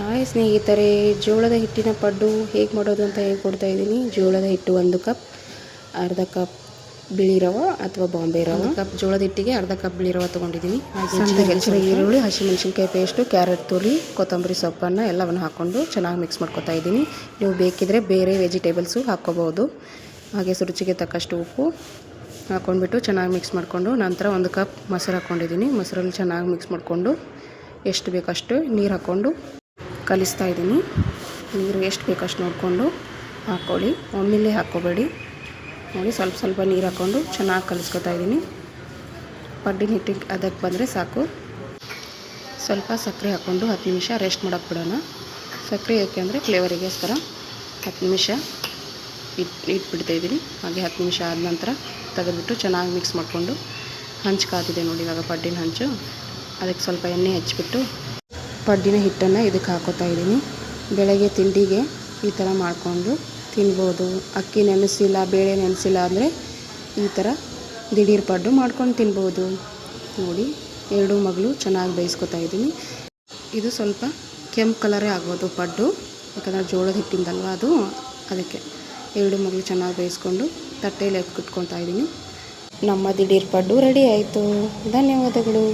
Hi ಸ್ನೇಹಿತರೆ ಜೋಳದ ಹಿಟ್ಟಿನ ಪಡ್ಡು ಹೇಗೆ ಮಾಡೋದು ಅಂತ ಹೇಳ್ಕೊಡ್ತಾ ಇದ್ದೀನಿ. ಜೋಳದ ಹಿಟ್ಟು ಒಂದು ಕಪ್ ಅರ್ಧ ಕಪ್ ಬಿಳಿ ರವೆ ಅಥವಾ ಬಾಂಬೆ ರವೆ. ಕಪ್ ಜೋಳದ ಹಿಟ್ಟಿಗೆ ಅರ್ಧ ಕಪ್ ಬಿಳಿ ರವೆ ತೊಗೊಂಡಿದ್ದೀನಿ. ಹಾಗೆ ಈರುಳ್ಳಿ ಹಸಿಮೆಣಸಿನ್ಕಾಯಿ ಪೇಸ್ಟು ಕ್ಯಾರೆಟ್ ತುರಿ ಕೊತ್ತಂಬರಿ ಸೊಪ್ಪನ್ನು ಎಲ್ಲವನ್ನು ಹಾಕ್ಕೊಂಡು ಚೆನ್ನಾಗಿ ಮಿಕ್ಸ್ ಮಾಡ್ಕೊತಾ ಇದ್ದೀನಿ. ನೀವು ಬೇಕಿದ್ರೆ ಬೇರೆ ವೆಜಿಟೇಬಲ್ಸು ಹಾಕ್ಕೋಬೋದು. ಹಾಗೆ ರುಚಿಗೆ ತಕ್ಕಷ್ಟು ಉಪ್ಪು ಹಾಕ್ಕೊಂಡ್ಬಿಟ್ಟು ಚೆನ್ನಾಗಿ ಮಿಕ್ಸ್ ಮಾಡಿಕೊಂಡು ನಂತರ ಒಂದು ಕಪ್ ಮೊಸರು ಹಾಕ್ಕೊಂಡಿದ್ದೀನಿ. ಮೊಸರಲ್ಲಿ ಚೆನ್ನಾಗಿ ಮಿಕ್ಸ್ ಮಾಡಿಕೊಂಡು ಎಷ್ಟು ಬೇಕಷ್ಟು ನೀರು ಹಾಕ್ಕೊಂಡು ಕಲಿಸ್ತಾ ಇದ್ದೀನಿ. ನೀರು ಎಷ್ಟು ಬೇಕಷ್ಟು ನೋಡಿಕೊಂಡು ಹಾಕ್ಕೊಳ್ಳಿ. ಒಮ್ಮೆಲೆ ಹಾಕ್ಕೋಬೇಡಿ. ನೋಡಿ, ಸ್ವಲ್ಪ ಸ್ವಲ್ಪ ನೀರು ಹಾಕ್ಕೊಂಡು ಚೆನ್ನಾಗಿ ಕಲಿಸ್ಕೊತಾ ಇದ್ದೀನಿ. ಪಡ್ಡಿನ ಹಿಟ್ಟಿಗೆ ಅದಕ್ಕೆ ಬಂದರೆ ಸಾಕು. ಸ್ವಲ್ಪ ಸಕ್ಕರೆ ಹಾಕ್ಕೊಂಡು ಹತ್ತು ನಿಮಿಷ ರೆಸ್ಟ್ ಮಾಡೋಕ್ಕೆ ಬಿಡೋಣ. ಸಕ್ಕರೆ ಯಾಕೆ ಅಂದರೆ ಫ್ಲೇವರಿಗೋಸ್ಕರ ಹತ್ತು ನಿಮಿಷ ಇಟ್ ಇಟ್ಬಿಡ್ತಾ ಇದ್ದೀನಿ. ಹಾಗೆ ಹತ್ತು ನಿಮಿಷ ಆದ ನಂತರ ತೆಗೆದುಬಿಟ್ಟು ಚೆನ್ನಾಗಿ ಮಿಕ್ಸ್ ಮಾಡಿಕೊಂಡು ಹಂಚು ಕಾದಿದೆ ನೋಡಿ ಇವಾಗ ಪಡ್ಡಿನ ಹಂಚು. ಅದಕ್ಕೆ ಸ್ವಲ್ಪ ಎಣ್ಣೆ ಹಚ್ಬಿಟ್ಟು ಪಡ್ಡಿನ ಹಿಟ್ಟನ್ನು ಇದಕ್ಕೆ ಹಾಕೋತಾ ಇದ್ದೀನಿ. ಬೆಳಗ್ಗೆ ತಿಂಡಿಗೆ ಈ ಥರ ಮಾಡಿಕೊಂಡು ತಿನ್ಬೋದು. ಅಕ್ಕಿ ನೆನೆಸಿಲ್ಲ, ಬೇಳೆ ನೆನೆಸಿಲ್ಲ ಅಂದರೆ ಈ ಥರ ದಿಢೀರ್ ಪಡ್ಡು ಮಾಡ್ಕೊಂಡು ತಿನ್ಬೋದು. ನೋಡಿ, ಎರಡು ಮಗಳು ಚೆನ್ನಾಗಿ ಬೇಯಿಸ್ಕೊತಾ ಇದ್ದೀನಿ. ಇದು ಸ್ವಲ್ಪ ಕೆಂಪು ಕಲರೇ ಆಗ್ಬೋದು ಪಡ್ಡು. ಯಾಕಂದರೆ ಜೋಳದ ಹಿಟ್ಟಿಂದಲ್ವ ಅದು. ಅದಕ್ಕೆ ಎರಡು ಮಗಳು ಚೆನ್ನಾಗಿ ಬೇಯಿಸ್ಕೊಂಡು ತಟ್ಟೆಯಲ್ಲಿ ಎತ್ಕಿಟ್ಕೊತಾ ಇದ್ದೀನಿ. ನಮ್ಮ ದಿಢೀರ್ ಪಡ್ಡು ರೆಡಿ ಆಯಿತು. ಧನ್ಯವಾದಗಳು.